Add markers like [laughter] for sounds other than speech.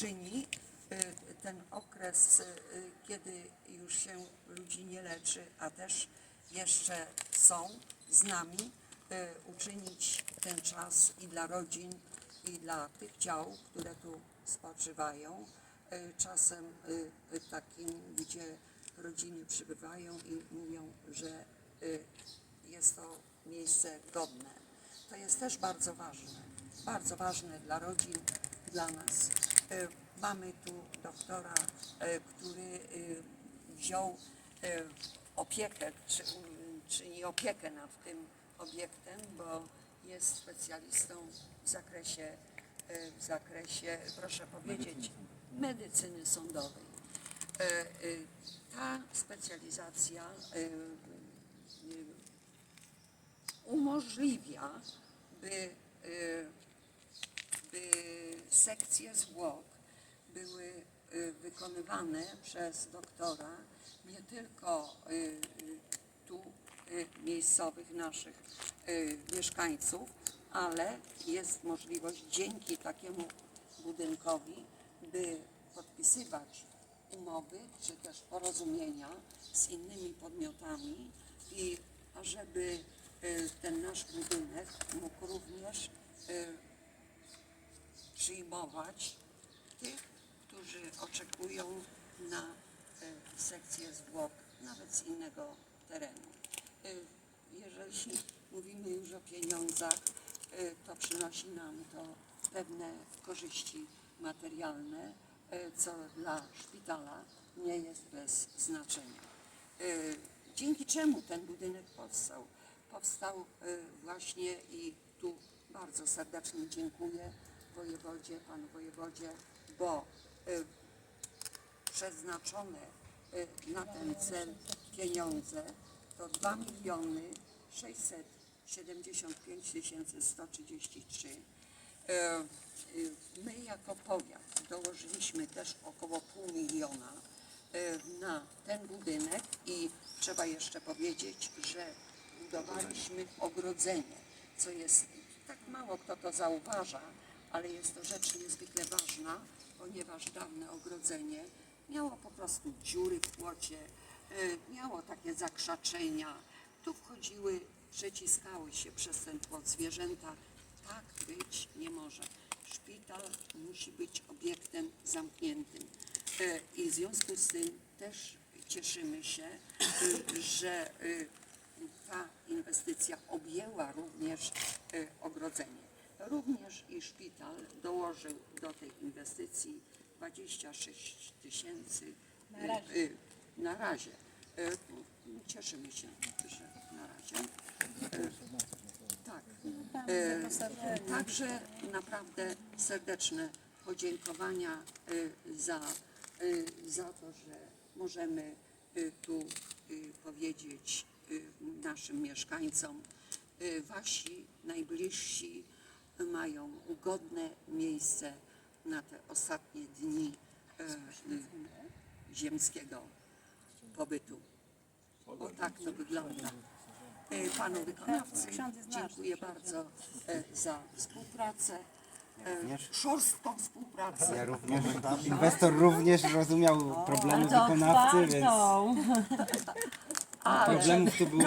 czyni y, ten okres, y, kiedy już się ludzi nie leczy, a też jeszcze są z nami, y, uczynić ten czas i dla rodzin, i dla tych ciał, które tu spoczywają, czasem takim, gdzie rodziny przybywają i mówią, że jest to miejsce godne. To jest też bardzo ważne, bardzo ważne dla rodzin, dla nas. E, Mamy tu doktora, e, który e, wziął e, opiekę, czy, czyni opiekę nad tym obiektem, bo jest specjalistą w zakresie, w zakresie, proszę powiedzieć, medycyny sądowej. E, Ta specjalizacja e, umożliwia, y, by sekcje zwłok były y, wykonywane przez doktora nie tylko y, y, tu miejscowych naszych mieszkańców, ale jest możliwość dzięki takiemu budynkowi, by podpisywać umowy czy też porozumienia z innymi podmiotami i ażeby ten nasz budynek mógł również tych, którzy oczekują na y, sekcję zwłok nawet z innego terenu. Y, Jeżeli [laughs] mówimy już o pieniądzach, y, to przynosi nam to pewne korzyści materialne, co dla szpitala nie jest bez znaczenia. Dzięki czemu ten budynek powstał? Powstał właśnie i tu bardzo serdecznie dziękuję wojewodzie, panu wojewodzie, bo y, przeznaczone y, na ten cel pieniądze to 2 miliony 675 tysięcy 133. Y, y, My jako powiat dołożyliśmy też około pół miliona y, na ten budynek i trzeba jeszcze powiedzieć, że budowaliśmy ogrodzenie, co jest, tak mało kto to zauważa, ale jest to rzecz niezwykle ważna, ponieważ dawne ogrodzenie miało po prostu dziury w płocie, y, miało takie zakrzaczenia, tu wchodziły, przeciskały się przez ten płot zwierzęta. Tak być nie może. Szpital musi być obiektem zamkniętym. E, I w związku z tym też cieszymy się, y, że ta inwestycja objęła również ogrodzenie. Również i szpital dołożył do tej inwestycji 26 tysięcy Na razie. y, na razie. Y, Cieszymy się, że na razie. Y, Tak. Także naprawdę serdeczne podziękowania za, za to, że możemy tu powiedzieć naszym mieszkańcom, wasi najbliżsi mają ugodne miejsce na te ostatnie dni e, e, ziemskiego pobytu. O tak to wygląda. E, Panu wykonawcy dziękuję bardzo e, za współpracę, e, szorstką współpracę. Ja również, inwestor również rozumiał problemy wykonawcy, więc problemów tu było